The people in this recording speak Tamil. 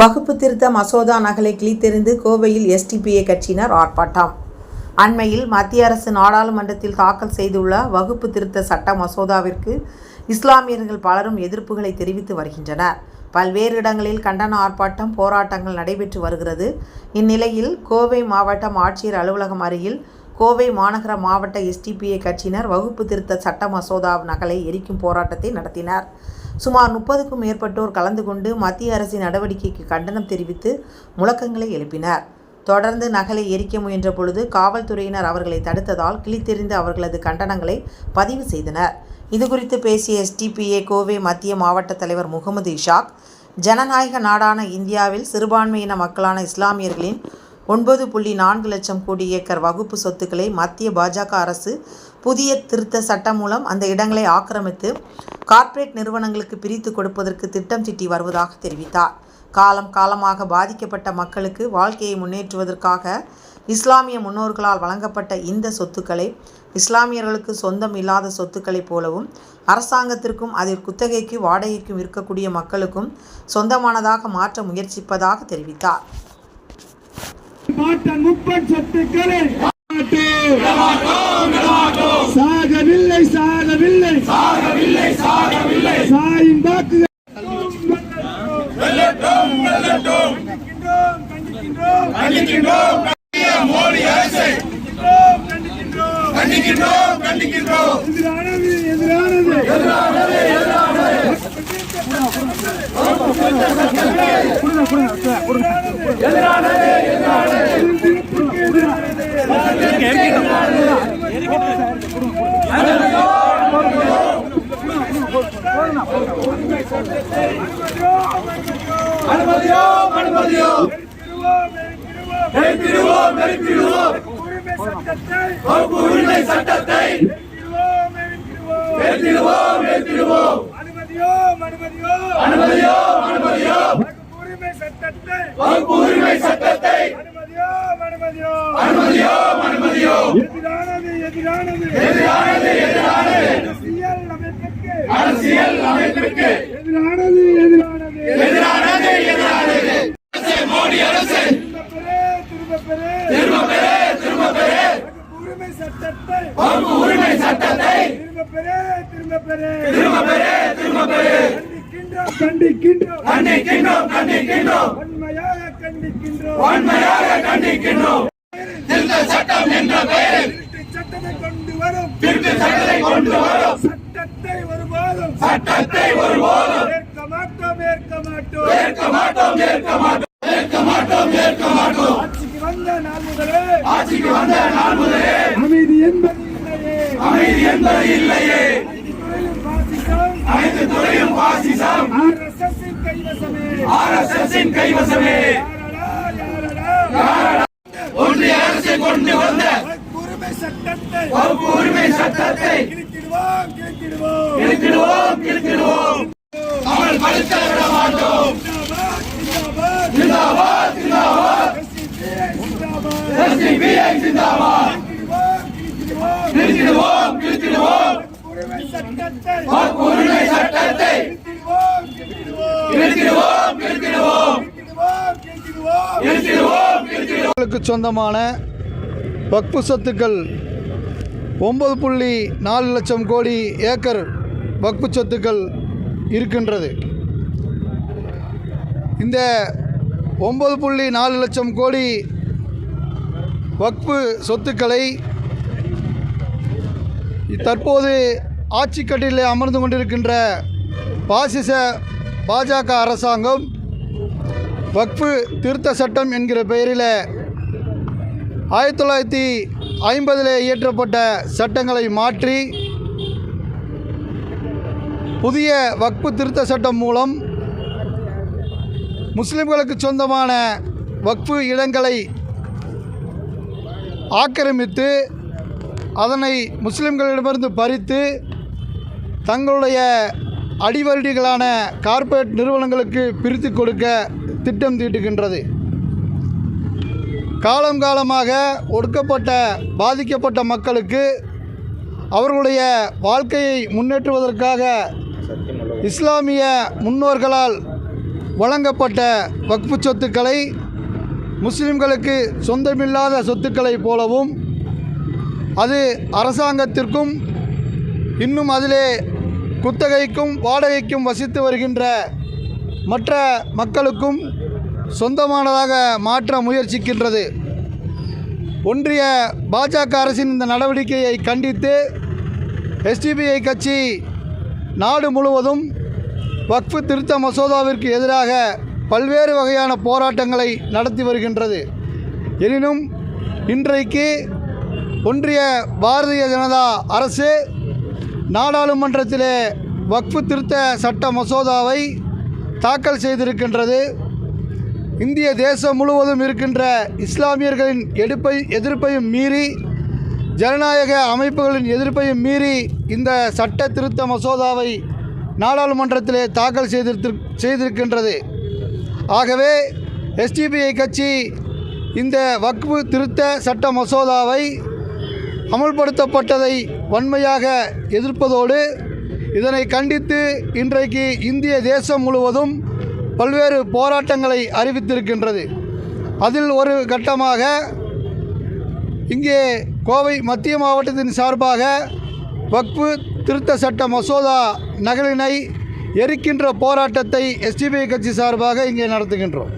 வகுப்பு திருத்த மசோதா நகலை கிழித்தெறிந்து கோவையில் எஸ்டிபிஐ கட்சியினர் ஆர்ப்பாட்டம். அண்மையில் மத்திய அரசு நாடாளுமன்றத்தில் தாக்கல் செய்துள்ள வகுப்பு திருத்த சட்ட மசோதாவிற்கு இஸ்லாமியர்கள் பலரும் எதிர்ப்புகளை தெரிவித்து வருகின்றனர். பல்வேறு இடங்களில் கண்டன ஆர்ப்பாட்டம் போராட்டங்கள் நடைபெற்று வருகிறது. இந்நிலையில் கோவை மாவட்டம் ஆட்சியர் அலுவலகம் அருகில் கோவை மாநகர மாவட்ட எஸ்டிபிஐ கட்சியினர் வகுப்பு திருத்த சட்ட மசோதா நகலை எரிக்கும் போராட்டத்தை நடத்தினர். சுமார் முப்பதுக்கும் மேற்பட்டோர் கலந்து கொண்டு மத்திய அரசின் நடவடிக்கைக்கு கண்டனம் தெரிவித்து முழக்கங்களை எழுப்பினர். தொடர்ந்து நகலை எரிக்க முயன்ற பொழுது காவல்துறையினர் அவர்களை தடுத்ததால் கிழித்தெறிந்து அவர்களது கண்டனங்களை பதிவு செய்தனர். இதுகுறித்து பேசிய எஸ்டிபிஏ கோவை மத்திய மாவட்ட தலைவர் முகமது இஷாக் ஜனநாயக நாடான இந்தியாவில் சிறுபான்மையின மக்களான இஸ்லாமியர்களின் ஒன்பது புள்ளி நான்கு லட்சம் கோடி ஏக்கர் வகுப்பு சொத்துக்களை மத்திய பாஜக அரசு புதிய திருத்த சட்டம் மூலம் அந்த இடங்களை ஆக்கிரமித்து கார்ப்பரேட் நிறுவனங்களுக்கு பிரித்து கொடுப்பதற்கு திட்டம் தீட்டி வருவதாக தெரிவித்தார். காலம் காலமாக பாதிக்கப்பட்ட மக்களுக்கு வாழ்க்கையை முன்னேற்றுவதற்காக இஸ்லாமிய முன்னோர்களால் வழங்கப்பட்ட இந்த சொத்துக்களை இஸ்லாமியர்களுக்கு சொந்தம் இல்லாத சொத்துக்களைப் போலவும் அரசாங்கத்திற்கும் அதில் குத்தகைக்கு வாடகைக்கும் இருக்கக்கூடிய மக்களுக்கும் சொந்தமானதாக மாற்ற முயற்சிப்பதாக தெரிவித்தார். பாட்டன் முப்பன் சொத்துக்களை சாகவில்லை சாகவில்லை சாகவில்லை சாகவில்லை சாயின் வாக்குகள் கண்டிக்கின்றோம் கண்டிக்கின்றோம் எதிரானது எதிரானது அனுமதியோ அனுமதியோ நெருப்பிடுவோம் நெருப்பிடுவோம் உரிமை சட்டத்தை வகுப்பு உரிமை சட்டத்தை வெற்றிடுவோம், வெற்றிடுவோம். நிறுத்திடுவோம் நிறுத்திடுவோம் அனுமதியோ? அனுமதியோ அனுமதியோ. உரிமை சட்டத்தை வகுப்பு உரிமை சட்டத்தை அனுமதியோ அனுமதியோ? அனுமதியோ அனுமதியோ. எதிரானது எதிரானது. எதிரானது எதிரானது. அரசியல் அமைப்புக்கு. அரசியல் அமைப்பிற்கு எதிரானது எதிரானது. எதிரானது எதிரானது. அரசே, மோடி அரசு. திரும்ப பெறு திரும்ப பெறு. திரும்ப பெறு உரிமை சட்டத்தை பெறு திரும்ப பெறு திரும்ப பெறு கண்டிக்கின்றோம். கண்டிக்கின்றோம் கண்டிக்கின்றோம். வன்மையாக கண்டிக்கின்றோம். வன்மையாக கண்டிக்கின்றோம். திருத்த சட்டம் என்ற பெயரில் சட்டத்தை கொண்டு வரும். திருத்த சட்டத்தை கொண்டு வரும். சட்டத்தை ஒருபோதும் சட்டத்தை ஒருபோதும் ஏற்க மாட்டோம் ஏற்க மாட்டோம். ஏற்க மாட்டோம் ஏற்க மாட்டோம். ஏற்க மாட்டோம் ஏற்க மாட்டோம். ஆட்சிக்கு வந்த நாள் முதலே. ஆட்சிக்கு வந்த நாள் முதலே. அமைதி என்பது இல்லையே. அமைதி என்பது இல்லையே. ஆர்எஸ்எஸ்ஸின் கைவசமே. ஆர் எஸ் எஸ் கைவசமே. ஒன்றிய அரசு கொண்டு வந்த உரிமை சட்டத்தை உரிமை சட்டத்தை கிழித்திடுவோம் கிழித்திடுவோம். கிழித்திடுவோம் கிழித்திடுவோம். அமல்படுத்த விட மாட்டோம். ஜிந்தாபாத் ஜிந்தாபாத் எஸ்டிபிஐ ஜிந்தாபாத். கிழித்திடுவோம் கிழித்திடுவோம். உரிமை சட்டத்தை உரிமை சட்டத்தை கிழித்திடுவோம் கிழித்திடுவோம் கிழித்திடுவோம் கிழித்திடுவோம் கிழித்திடுவோம் கிழித்திடுவோம் சொந்தமான வக்பு சொத்துக்கள் ஒன்பது புள்ளி நாலு லட்சம் கோடி ஏக்கர் வக்பு சொத்துக்கள் இருக்கின்றது. இந்த ஒன்பது புள்ளி நாலு லட்சம் கோடி வக்பு சொத்துக்களை தற்போது ஆட்சி அமர்ந்து கொண்டிருக்கின்ற பாசிச பாஜக அரசாங்கம் வக்ஃபு திருத்த சட்டம் என்கிற பெயரில் ஆயிரத்தி தொள்ளாயிரத்தி ஐம்பதில் இயற்றப்பட்ட சட்டங்களை மாற்றி புதிய வக்ஃபு திருத்த சட்டம் மூலம் முஸ்லிம்களுக்கு சொந்தமான வக்ஃபு இடங்களை ஆக்கிரமித்து அதனை முஸ்லிம்களிடமிருந்து பறித்து தங்களுடைய அடிவருடிகளான கார்ப்பரேட் நிறுவனங்களுக்கு பிரித்து கொடுக்க திட்டம் தீட்டுகின்றது. காலம் காலமாக ஒடுக்கப்பட்ட பாதிக்கப்பட்ட மக்களுக்கு அவர்களுடைய வாழ்க்கையை முன்னேற்றுவதற்காக இஸ்லாமிய முன்னோர்களால் வழங்கப்பட்ட வக்ஃபு சொத்துக்களை முஸ்லிம்களுக்கு சொந்தமில்லாத சொத்துக்களைப் போலவும் அது அரசாங்கத்திற்கும் இன்னும் அதிலே குத்தகைக்கும் வாடகைக்கும் வசித்து வருகின்ற மற்ற மக்களுக்கும் சொந்தமானதாக மாற்ற முயற்சிக்கின்றது. ஒன்றிய பாஜக அரசின் இந்த நடவடிக்கையை கண்டித்து எஸ்டிபிஐ கட்சி நாடு முழுவதும் வக்ஃபு திருத்த மசோதாவிற்கு எதிராக பல்வேறு வகையான போராட்டங்களை நடத்தி வருகின்றது. எனினும் இன்றைக்கு ஒன்றிய பாரதிய ஜனதா அரசு நாடாளுமன்றத்திலே வக்ஃபு திருத்த சட்ட மசோதாவை தாக்கல் செய்திருக்கின்றது. இந்திய தேசம் முழுவதும் இருக்கின்ற இஸ்லாமியர்களின் எடுப்பை எதிர்ப்பையும் மீறி ஜனநாயக அமைப்புகளின் எதிர்ப்பையும் மீறி இந்த சட்ட திருத்த மசோதாவை நாடாளுமன்றத்திலே தாக்கல் செய்திருத்து செய்திருக்கின்றது. ஆகவே எஸ்டிபிஐ கட்சி இந்த வக்ஃபு திருத்த சட்ட மசோதாவை அமல்படுத்தப்பட்டதை வன்மையாக எதிர்ப்பதோடு இதனை கண்டித்து இன்றைக்கு இந்திய தேசம் முழுவதும் பல்வேறு போராட்டங்களை அறிவித்திருக்கின்றது. அதில் ஒரு கட்டமாக இங்கே கோவை மத்திய மாவட்டத்தின் சார்பாக வக்ஃபு திருத்த சட்ட மசோதா நகலினை எரிக்கின்ற போராட்டத்தை எஸ்டிபிஐ கட்சி சார்பாக இங்கே நடத்துகின்றோம்.